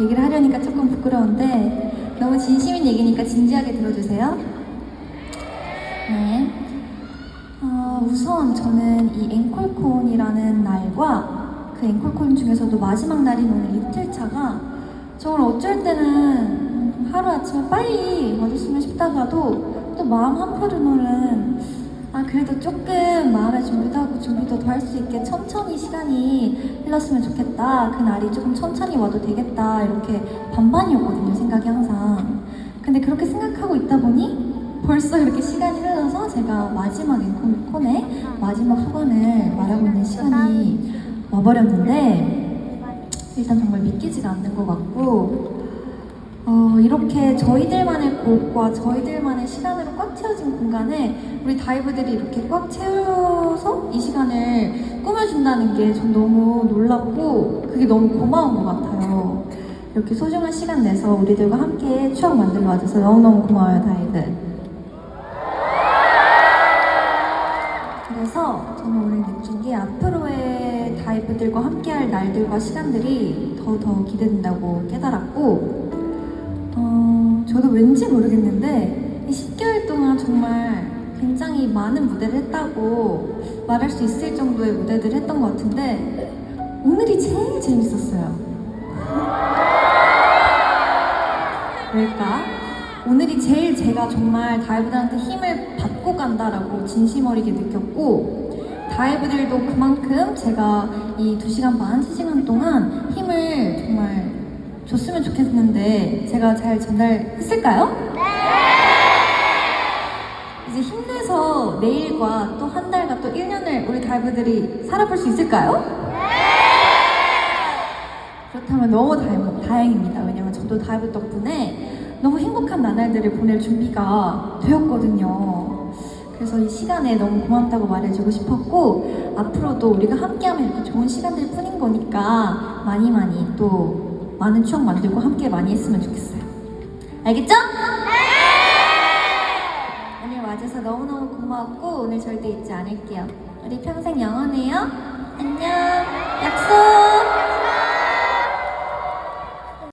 얘기를 하려니까 조금 부끄러운데 너무 진심인 얘기니까 진지하게 들어주세요. 네. 어, 우선 저는 이 앵콜콘이라는 날과 그 앵콜콘 중에서도 마지막 날인 오늘 이틀차가 정말 어쩔 때는 하루아침에 빨리 와줬으면 싶다가도 또 마음 한편으로는 아 그래도 조금 마음의 준비도 하고 준비도 더 할 수 있게 천천히 시간이 흘렀으면 좋겠다. 그 날이 조금 천천히 와도 되겠다. 이렇게 반반이었거든요 생각이 항상. 근데 그렇게 생각하고 있다 보니 벌써 이렇게 시간이 흘러서 제가 마지막 앵콜콘의 마지막 소감을 말하고 있는 시간이 와버렸는데 일단 정말 믿기지가 않는 것 같고 어, 이렇게 저희들만의 곡과 저희들만의 시간으로 꽉 채워진 공간에 우리 다이브들이 이렇게 꽉 채워서 이 시간을 꾸며준다는 게 전 너무 놀랍고 그게 너무 고마운 것 같아요. 이렇게 소중한 시간 내서 우리들과 함께 추억 만들어 와줘서 너무너무 고마워요, 다이브. 그래서 저는 오늘 느낀 게 앞으로의 다이브들과 함께할 날들과 시간들이 더더 기대된다고 깨달았고 어, 저도 왠지 모르겠는데 이 10개월 동안 정말 굉장히 많은 무대를 했다고 말할 수 있을 정도의 무대들을 했던 것 같은데 오늘이 제일 재밌었어요. 왜일까? 오늘이 제일 제가 정말 다이브들한테 힘을 받고 간다라고 진심 어리게 느꼈고 다이브들도 그만큼 제가 이 2시간 반, 3시간 동안 줬으면 좋겠는데 제가 잘 전달했을까요? 네! 이제 힘내서 내일과 또 한 달과 또 1년을 우리 다이브들이 살아볼 수 있을까요? 네! 그렇다면 너무 다행, 다행입니다. 왜냐면 저도 다이브 덕분에 너무 행복한 나날들을 보낼 준비가 되었거든요. 그래서 이 시간에 너무 고맙다고 말해주고 싶었고 앞으로도 우리가 함께하면 이렇게 좋은 시간들 뿐인 거니까 많이 많이 또 많은 추억 만들고 함께 많이 했으면 좋겠어요. 알겠죠? 오늘 와줘서 너무너무 고마웠고 오늘 절대 잊지 않을게요. 우리 평생 영원해요. 안녕.